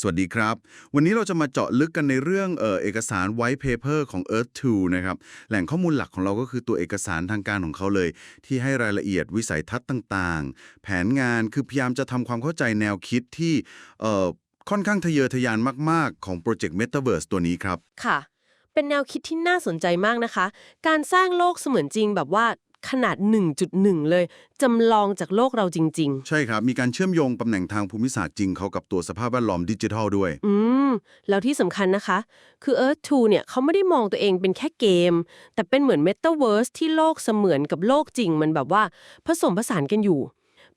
สวัสดีครับ วันนี้เราจะมาเจาะลึกกันในเรื่องเออเอกสาร white paper ของ Earth 2 นะครับ แหล่งข้อมูลหลักของเราก็คือตัวเอกสารทางการของเขาเลย ที่ให้รายละเอียดวิสัยทัศน์ต่างๆ แผนงานคือพยายามจะทำความเข้าใจแนวคิดที่เอ่อค่อนข้างทะเยอทะยานมาก ๆ ของโปรเจกต์ Metaverse ตัวนี้ครับ ค่ะ เป็นแนวคิดที่น่าสนใจมากนะคะ การสร้างโลกเสมือนจริงแบบว่า ขนาด 1.1 เลย จำลองจากโลกเราจริงใช่ครับ มีการเชื่อมโยงตำแหน่งทางภูมิศาสตร์จริงเขากับตัวสภาพแวดล้อมดิจิทัลด้วยๆอืม แล้วที่สำคัญนะคะ คือ Earth 2 เนี่ยเขาไม่ได้มองตัวเองเป็นแค่เกม แต่เป็นเหมือน Metaverse ที่โลกเสมือนกับโลกจริง มันแบบว่าผสมผสานกันอยู่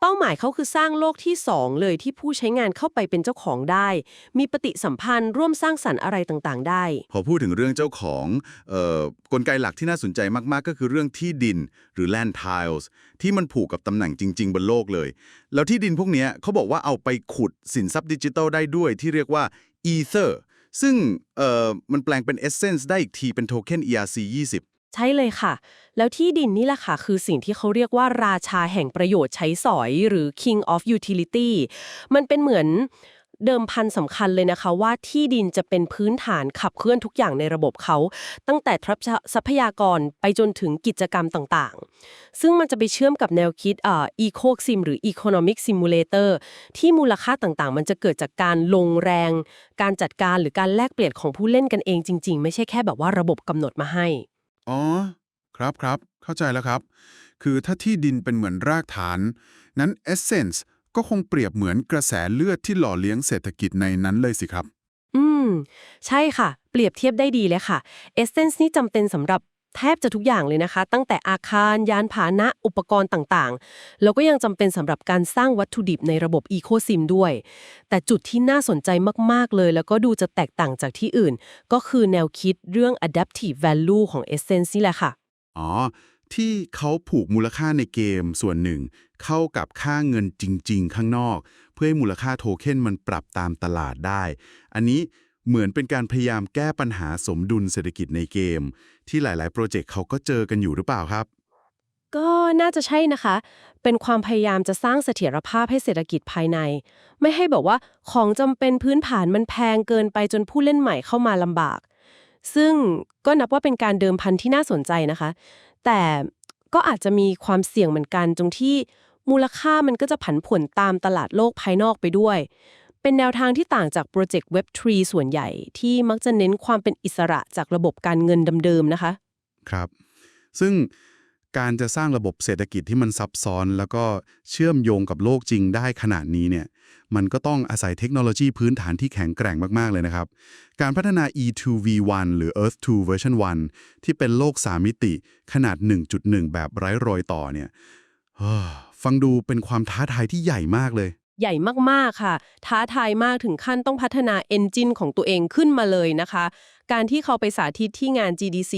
เป้าหมายเขาคือสร้างโลกที่ 2 เลยที่ผู้ใช้งานเข้าไปเป็นเจ้าของได้ มีปฏิสัมพันธ์ร่วมสร้างสรรค์อะไรต่างๆ ได้ พอพูดถึงเรื่องเจ้าของออกลไกหลักที่น่าสนใจมากๆ ก็คือเรื่องที่ดินหรือ land tiles ที่มันผูกกับตำแหน่งจริง ๆ บนโลกเลย แล้วที่ดินพวกนี้เขาบอกว่าเอาไปขุดสินทรัพย์ดิจิทัลได้ด้วยที่เรียกว่า Ether ซึ่งมันแปลงเป็น Essence ได้อีกทีเป็นโทเค็น ERC 20 ใช่เลยค่ะ แล้วที่ดินนี่แหละค่ะ คือสิ่งที่เขาเรียกว่าราชาแห่งประโยชน์ใช้สอยหรือ king of utility มันเป็นเหมือนเดิมพันสำคัญเลยนะคะว่าที่ดินจะเป็นพื้นฐานขับเคลื่อนทุกอย่างในระบบเขา ตั้งแต่ทรัพยากรไปจนถึงกิจกรรมต่างๆ ซึ่งมันจะไปเชื่อมกับแนวคิดอ่า eco sim หรือ economic simulator ที่มูลค่าต่างๆ มันจะเกิดจากการลงแรง การจัดการหรือการแลกเปลี่ยนของผู้เล่นกันเองจริง ๆ ไม่ใช่แค่แบบว่าระบบกำหนดมาให้ อ๋อ ครับครับ เข้าใจแล้วครับ คือถ้าที่ดินเป็นเหมือนรากฐาน นั้น Essence ก็คงเปรียบเหมือนกระแสเลือดที่หล่อเลี้ยงเศรษฐกิจในนั้นเลยสิครับ อืม ใช่ค่ะ เปรียบเทียบได้ดีเลยค่ะ Essence นี่จำเป็นสำหรับ แทบจะทุกอย่างเลยนะคะ ตั้งแต่อาคารยานพาหนะอุปกรณ์ต่างๆ แล้วก็ยังจำเป็นสำหรับการสร้างวัตถุดิบในระบบ Ecosim ด้วย แต่จุดที่น่าสนใจมาก ๆ เลย แล้วก็ดูจะแตกต่างจากที่อื่น ก็คือแนวคิดเรื่อง adaptive value ของ Essence นี่แหละค่ะ อ๋อ ที่เขาผูกมูลค่าในเกมส่วนหนึ่ง เข้ากับค่าเงินจริง ๆ ข้างนอก เพื่อให้มูลค่าโทเค็นมันปรับตามตลาดได้ อันนี้ เหมือนเป็นการพยายามแก้ปัญหาสมดุลเศรษฐกิจในเกม ที่หลาย ๆ โปรเจกต์เขาก็เจอกันอยู่หรือเปล่าครับ ก็น่าจะใช่นะคะ เป็นความพยายามจะสร้างเสถียรภาพให้เศรษฐกิจภายใน ไม่ให้บอกว่าของจำเป็นพื้นฐานมันแพงเกินไปจนผู้เล่นใหม่เข้ามาลำบาก ซึ่งก็นับว่าเป็นการเดิมพันที่น่าสนใจนะคะ แต่ก็อาจจะมีความเสี่ยงเหมือนกันตรงที่มูลค่ามันก็จะผันผวนตามตลาดโลกภายนอกไปด้วย เป็นแนวทางที่ต่างจากโปรเจกต์ Web3 ส่วนใหญ่ที่มักจะเน้นความเป็นอิสระจากระบบการเงินเดิมๆนะคะ ครับ ซึ่งการจะสร้างระบบเศรษฐกิจที่มันซับซ้อน แล้วก็เชื่อมโยงกับโลกจริงได้ขนาดนี้เนี่ยมันก็ต้องอาศัยเทคโนโลยีพื้นฐานที่แข็งแกร่งมาก ๆ เลยนะครับ การพัฒนา E2V1 หรือ Earth 2 version 1 ที่เป็นโลก 3 มิติขนาด 1.1 แบบไร้รอยต่อเนี่ยฟังดูเป็นความท้าทายที่ใหญ่มากเลย ใหญ่มากๆค่ะ ท้าทายมากถึงขั้นต้องพัฒนาเอนจินของตัวเองขึ้นมาเลยนะคะ การที่เขาไปสาธิตที่งาน GDC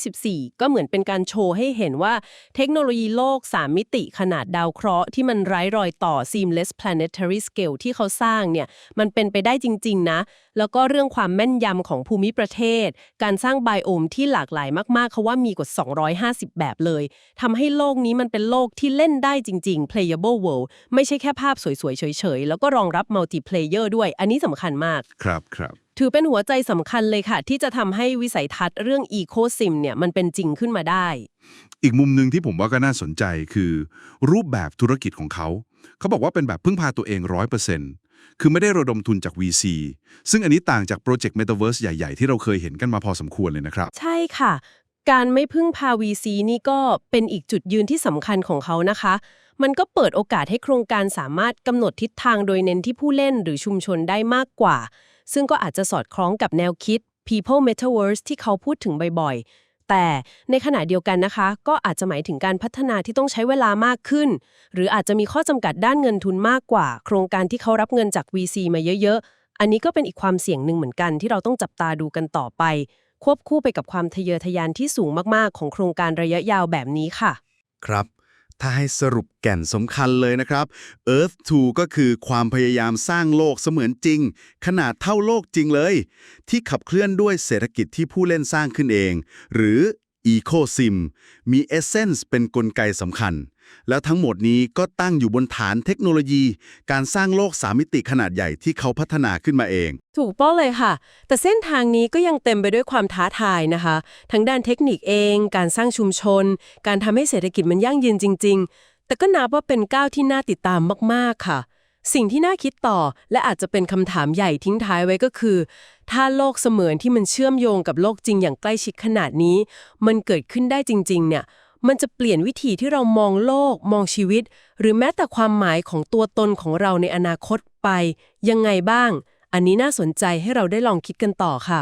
2024 ก็เหมือนเป็นการโชว์ให้เห็นว่าเทคโนโลยีโลก 3 มิติขนาดดาวเคราะห์ที่มันไร้รอยต่อ seamless planetary scale ที่เขาสร้างเนี่ย มันเป็นไปได้จริง ๆ นะ แล้วก็เรื่องความแม่นยำของภูมิประเทศ การสร้างไบโอมที่หลากหลายมากๆ เขาว่ามีกว่า 250 แบบเลยทำให้โลกนี้มันเป็นโลกที่เล่นได้จริง ๆ playable world ไม่ใช่แค่ภาพสวยๆเฉยๆ แล้วก็รองรับ multiplayer ด้วย อันนี้สำคัญมาก ครับครับ ถือเป็นหัวใจสำคัญเลยค่ะ ที่จะทำให้วิสัยทัศน์เรื่อง Eco Sim เนี่ยมันเป็นจริงขึ้นมาได้ อีกมุมหนึ่งที่ผมว่าก็น่าสนใจคือ รูปแบบธุรกิจของเขา เขาบอกว่าเป็นแบบพึ่งพาตัวเอง100%คือไม่ได้ระดมทุนจาก VC ซึ่งอันนี้ต่างจากโปรเจกต์ Metaverse ใหญ่ๆ ที่เราเคยเห็นกันมาพอสมควรเลยนะครับ ใช่ค่ะ การไม่พึ่งพา VC นี่ก็เป็นอีกจุดยืนที่สำคัญของเขานะคะ มันก็เปิดโอกาสให้โครงการสามารถกำหนดทิศทางโดยเน้นที่ผู้เล่นหรือชุมชนได้มากกว่า ซึ่งก็อาจจะสอดคล้องกับแนวคิด People Metaverse ที่เขาพูดถึงบ่อยๆ แต่ในขณะเดียวกันนะคะ ก็อาจจะหมายถึงการพัฒนาที่ต้องใช้เวลามากขึ้น หรืออาจจะมีข้อจำกัดด้านเงินทุนมากกว่า โครงการที่เขารับเงินจาก VC มาเยอะๆ อันนี้ก็เป็นอีกความเสี่ยงหนึ่งเหมือนกันที่เราต้องจับตาดูกันต่อไป ควบคู่ไปกับความทะเยอทะยานที่สูงมากๆ ของโครงการระยะยาวแบบนี้ค่ะ ครับ ถ้าให้สรุปแก่นสำคัญเลยนะครับ Earth 2 ก็คือความพยายามสร้างโลกเสมือนจริง ขนาดเท่าโลกจริงเลย ที่ขับเคลื่อนด้วยเศรษฐกิจที่ผู้เล่นสร้างขึ้นเอง หรือ Eco Sim มี Essence เป็นนกลไกสำคัญ แล้วทั้งหมดนี้ก็ตั้งอยู่บนฐานเทคโนโลยี การสร้างโลกสามมิติขนาดใหญ่ที่เขาพัฒนาขึ้นมาเอง ถูกต้อเลยค่ะ แต่เส้นทางนี้ก็ยังเต็มไปด้วยความท้าทายนะคะ ทั้งด้านเทคนิคเอง การสร้างชุมชน การทำให้เศรษฐกิจมันยั่งยืนจริง ๆ แต่ก็นับว่าเป็นก้าวที่น่าติดตามมาก ๆ ค่ะ สิ่งที่น่าคิดต่อและอาจจะเป็นคำถามใหญ่ทิ้งท้ายไว้ก็คือ ถ้าโลกเสมือนที่มันเชื่อมโยงกับโลกจริงอย่างใกล้ชิดขนาดนี้ มันเกิดขึ้นได้จริง ๆ เนี่ย มันจะเปลี่ยนวิธีที่เรามองโลก มองชีวิต หรือแม้แต่ความหมายของตัวตนของเราในอนาคตไป ยังไงบ้าง อันนี้น่าสนใจให้เราได้ลองคิดกันต่อค่ะ